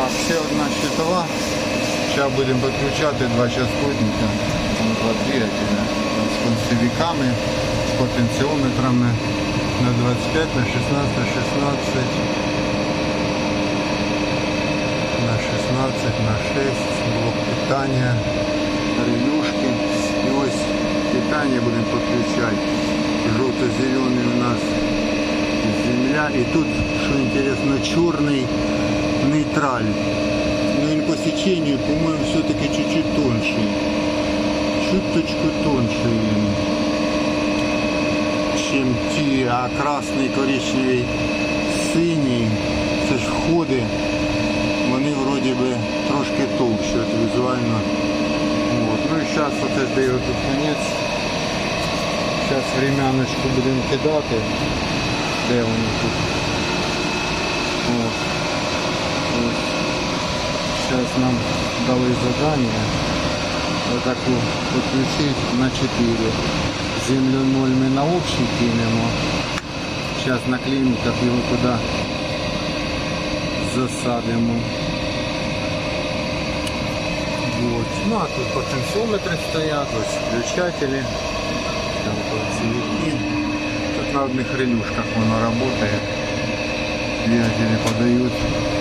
Так, ще одна щитова. Зараз будемо підключати два частотника, з концевиками, з потенціометрами на 25, на 16, на 16, на 16, на 6, блок питання, релюшки. І ось питання будемо підключати. Жовто-зелений у нас земля. І тут, що інтересно, чорний нейтраль. Но він по сечению, по-моему, все-таки чуть-чуть тонший. Чуточку він, чим ті, а красний, коричневий, синій, це ж входи, вони вроді би трошки товщі от візуально. От. Ну і зараз оце даю тут конець. Зараз времяночку будемо кидати. Де вони тут? От. Ось. Сейчас нам дали задание вот таку подключить на 4. Землю 0 ми на общий кинемо. Сейчас на клиніках його туди засадимо. Вот. Ну а тут потенціометри стоять, ось включателі, там полцевики. Тут на одних релюшках воно працює. Двигатели подають.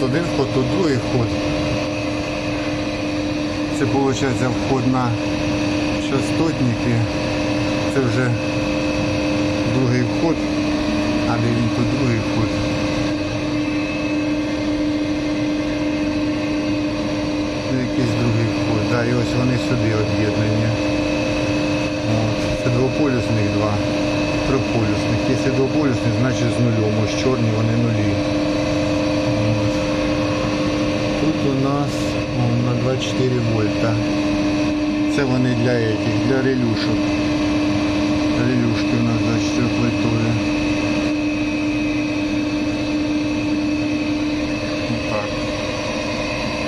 Це один вход, тут другий вход. Це виходить вход на частотники. Це вже другий вход, а де він тут другий вход. Якийсь другий вход. Да, і ось вони сюди об'єднані. Це двополюсних два. Триполюсних. Якщо двополюсних, значить з нульом. Ось чорні вони нулі. У нас о, на 24 вольта. Це вони для этих, для релюшок.